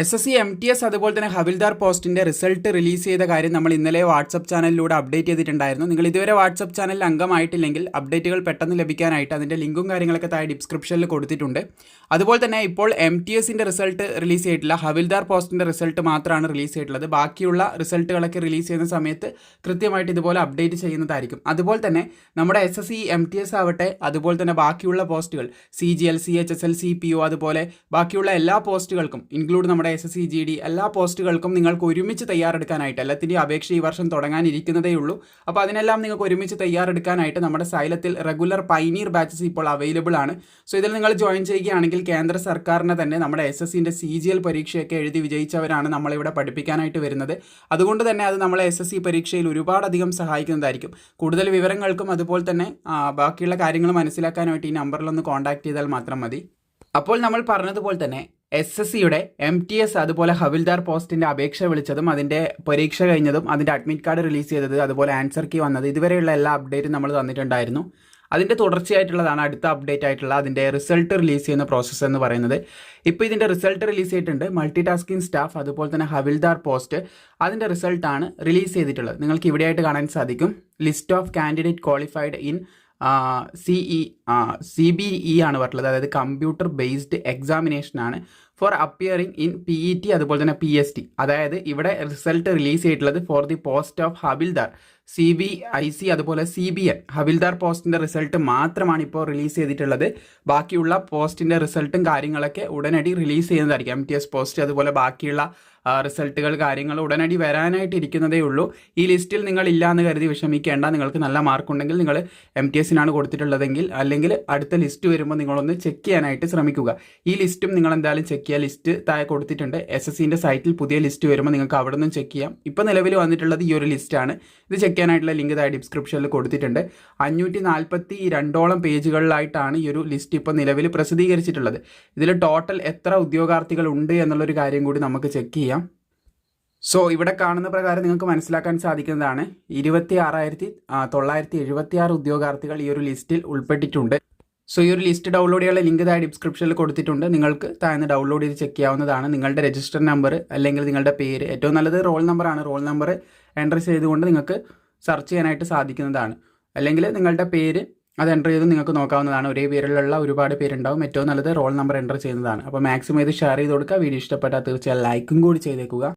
S S C M T S അതുപോലെ തന്നെ ഹവിൽദാർ പോസ്റ്റിന്റെ റിസൾട്ട് റിലീസ് ചെയ്ത കാര്യം നമ്മൾ ഇന്നലെ വാട്സപ്പ് ചാനലിലൂടെ അപ്ഡേറ്റ് ചെയ്തിട്ടുണ്ടായിരുന്നു. നിങ്ങൾ ഇതുവരെ വാട്സപ്പ് ചാനലിൽ അംഗമായിട്ടില്ലെങ്കിൽ അപ്ഡേറ്റുകൾ പെട്ടെന്ന് ലഭിക്കാനായിട്ട് അതിന്റെ ലിങ്കും കാര്യങ്ങളൊക്കെ താഴെ ഡിസ്ക്രിപ്ഷനിൽ കൊടുത്തിട്ടുണ്ട്. അതുപോലെ തന്നെ ഇപ്പോൾ എം ടി എസിന്റെ റിസൾട്ട് റിലീസ് ചെയ്തിട്ടില്ല. ഹവിൽദാർ പോസ്റ്റിന്റെ റിസൾട്ട് മാത്രമാണ് റിലീസ് ചെയ്തിട്ടുള്ളത്. ബാക്കിയുള്ള റിസൾട്ടുകളൊക്കെ റിലീസ് ചെയ്യുന്ന സമയത്ത് കൃത്യമായിട്ട് ഇതുപോലെ അപ്ഡേറ്റ് ചെയ്യുന്നതായിരിക്കും. അതുപോലെ തന്നെ നമ്മുടെ S S C M T S ആവട്ടെ അതുപോലെ തന്നെ ബാക്കിയുള്ള പോസ്റ്റുകൾ C G L C H S L C P O അതുപോലെ ബാക്കിയുള്ള എല്ലാ പോസ്റ്റുകൾക്കും ഇൻക്ലൂഡ് നമ്മുടെ S S C G D എല്ലാ പോസ്റ്റുകൾക്കും നിങ്ങൾക്ക് ഒരുമിച്ച് തയ്യാറെടുക്കാനായിട്ട് എല്ലാത്തിന്റെയും അപേക്ഷ ഈ വർഷം തുടങ്ങാനിരിക്കുന്നതേ ഉള്ളൂ. അപ്പോൾ അതിനെല്ലാം നിങ്ങൾക്ക് ഒരുമിച്ച് തയ്യാറെടുക്കാനായിട്ട് നമ്മുടെ സൈലത്തിൽ റെഗുലർ പൈനീർ ബാച്ചസ് ഇപ്പോൾ അവൈലബിൾ ആണ്. സോ ഇതിൽ നിങ്ങൾ ജോയിൻ ചെയ്യുകയാണെങ്കിൽ കേന്ദ്ര സർക്കാരിനെ തന്നെ നമ്മുടെ എസ് എസ് സിന്റെ സി ജി എൽ പരീക്ഷയൊക്കെ എഴുതി വിജയിച്ചവരാണ് നമ്മളിവിടെ പഠിപ്പിക്കാനായിട്ട് വരുന്നത്. അതുകൊണ്ട് തന്നെ അത് നമ്മളെ എസ് എസ് സി പരീക്ഷയിൽ ഒരുപാടധികം സഹായിക്കുന്നതായിരിക്കും. കൂടുതൽ വിവരങ്ങൾക്കും അതുപോലെ തന്നെ ബാക്കിയുള്ള കാര്യങ്ങൾ മനസ്സിലാക്കാനായിട്ട് ഈ നമ്പറിലൊന്ന് കോൺടാക്ട് ചെയ്താൽ മാത്രം മതി. അപ്പോൾ നമ്മൾ പറഞ്ഞതുപോലെ തന്നെ എസ് എസ് സിയുടെ എം ടി എസ് അതുപോലെ ഹവിൽദാർ പോസ്റ്റിന്റെ അപേക്ഷ വിളിച്ചതും അതിന്റെ പരീക്ഷ കഴിഞ്ഞതും അതിന്റെ അഡ്മിറ്റ് കാർഡ് റിലീസ് ചെയ്തത് അതുപോലെ ആൻസർ കീ വന്നത് ഇതുവരെയുള്ള എല്ലാ അപ്ഡേറ്റും നമ്മൾ തന്നിട്ടുണ്ടായിരുന്നു. അതിന്റെ തുടർച്ചയായിട്ടുള്ളതാണ് അടുത്ത അപ്ഡേറ്റ് ആയിട്ടുള്ള അതിന്റെ റിസൾട്ട് റിലീസ് ചെയ്യുന്ന പ്രോസസ്സ് എന്ന് പറയുന്നത്. ഇപ്പോൾ ഇതിന്റെ റിസൾട്ട് റിലീസ് ചെയ്തിട്ടുണ്ട് മൾട്ടി ടാസ്കിംഗ് സ്റ്റാഫ് അതുപോലെ തന്നെ ഹവിൽദാർ പോസ്റ്റ്. അതിന്റെ റിസൾട്ടാണ് റിലീസ് ചെയ്തിട്ടുള്ളത്. നിങ്ങൾക്ക് ഇവിടെയായിട്ട് കാണാൻ സാധിക്കും. List of candidate qualified in C E C B E ആണ് പറഞ്ഞിട്ടുള്ളത്. അതായത് കമ്പ്യൂട്ടർ ബേസ്ഡ് എക്സാമിനേഷൻ ആണ്. For appearing in P E T അതുപോലെ തന്നെ പി എസ് ടി അതായത് ഇവിടെ റിസൾട്ട് റിലീസ് ചെയ്തിട്ടുള്ളത് for the post of havildar C B I C അതുപോലെ സി ബി എൻ ഹബിൽദാർ പോസ്റ്റിന്റെ റിസൾട്ട് മാത്രമാണ് ഇപ്പോൾ റിലീസ് ചെയ്തിട്ടുള്ളത്. ബാക്കിയുള്ള പോസ്റ്റിന്റെ റിസൾട്ടും കാര്യങ്ങളൊക്കെ ഉടനടി റിലീസ് ചെയ്യുന്നതായിരിക്കും. എം ടി എസ് പോസ്റ്റ് അതുപോലെ ബാക്കിയുള്ള റിസൾട്ടുകൾ കാര്യങ്ങൾ ഉടനടി വരാനായിട്ട് ഇരിക്കുന്നതേ ഉള്ളൂ. ഈ ലിസ്റ്റിൽ നിങ്ങൾ ഇല്ല എന്ന് കരുതി വിഷമിക്കേണ്ട. നിങ്ങൾക്ക് നല്ല മാർക്ക് ഉണ്ടെങ്കിൽ നിങ്ങൾ എം ടി എസിനാണ് കൊടുത്തിട്ടുള്ളതെങ്കിൽ അല്ലെങ്കിൽ അടുത്ത ലിസ്റ്റ് വരുമ്പോൾ നിങ്ങളൊന്ന് ചെക്ക് ചെയ്യാനായിട്ട് ശ്രമിക്കുക. ഈ ലിസ്റ്റും നിങ്ങൾ എന്തായാലും ചെക്ക് ചെയ്യുക ലിസ്റ്റ് താഴെ കൊടുത്തിട്ടുണ്ട്. എസ് എസ് സിന്റെ സൈറ്റിൽ പുതിയ ലിസ്റ്റ് വരുമ്പോൾ നിങ്ങൾക്ക് അവിടെ നിന്നും ചെക്ക് ചെയ്യാം. ഇപ്പോൾ നിലവിൽ വന്നിട്ടുള്ളത് ഈ ഒരു ലിസ്റ്റാണ് ഇത് ചെക്ക് ചെയ്യാനായിട്ടുള്ള ലിങ്ക് താഴെ ഡിസ്ക്രിപ്ഷനിൽ കൊടുത്തിട്ടുണ്ട്. അഞ്ഞൂറ്റി നാൽപ്പത്തി രണ്ടോളം പേജുകളിലായിട്ടാണ് ഈ ഒരു ലിസ്റ്റ് ഇപ്പോൾ നിലവിൽ പ്രസിദ്ധീകരിച്ചിട്ടുള്ളത്. ഇതിൽ ടോട്ടൽ എത്ര ഉദ്യോഗാർത്ഥികൾ ഉണ്ട് എന്നുള്ളൊരു കാര്യം കൂടി നമുക്ക് ചെക്ക് ചെയ്യാം. സോ ഇവിടെ കാണുന്ന പ്രകാരം നിങ്ങൾക്ക് മനസ്സിലാക്കാൻ സാധിക്കുന്നതാണ്. ഇരുപത്തി ആറായിരത്തി തൊള്ളായിരത്തി എഴുപത്തി ആറ് ഉദ്യോഗാർത്ഥികൾ ഈ ഒരു ലിസ്റ്റിൽ ഉൾപ്പെട്ടിട്ടുണ്ട്. സോ ഈ ഒരു ലിസ്റ്റ് ഡൗൺലോഡ് ചെയ്യാനുള്ള ലിങ്ക് താഴെ ഡിസ്ക്രിപ്ഷനിൽ കൊടുത്തിട്ടുണ്ട്. നിങ്ങൾക്ക് താഴ്ന്ന് ഡൗൺലോഡ് ചെയ്ത് ചെക്ക് ചെയ്യാവുന്നതാണ്. നിങ്ങളുടെ രജിസ്റ്റർ നമ്പർ അല്ലെങ്കിൽ നിങ്ങളുടെ പേര്. ഏറ്റവും നല്ലത് റോൾ നമ്പറാണ് റോൾ നമ്പർ എന്റർ ചെയ്തുകൊണ്ട് നിങ്ങൾക്ക് സെർച്ച് ചെയ്യാനായിട്ട് സാധിക്കുന്നതാണ്. അല്ലെങ്കിൽ നിങ്ങളുടെ പേര് അത് എന്റർ ചെയ്ത് നിങ്ങൾക്ക് നോക്കാവുന്നതാണ്. ഒരേ പേരിലുള്ള ഒരുപാട് പേരുണ്ടാവും. ഏറ്റവും നല്ലത് റോൾ നമ്പർ എന്റർ ചെയ്യുന്നതാണ്. അപ്പോൾ മാക്സിമം ഇത് ഷെയർ ചെയ്ത് കൊടുക്കുക. വീഡിയോ ഇഷ്ടപ്പെട്ടാൽ തീർച്ചയായും ലൈക്കും കൂടി ചെയ്തേക്കുക.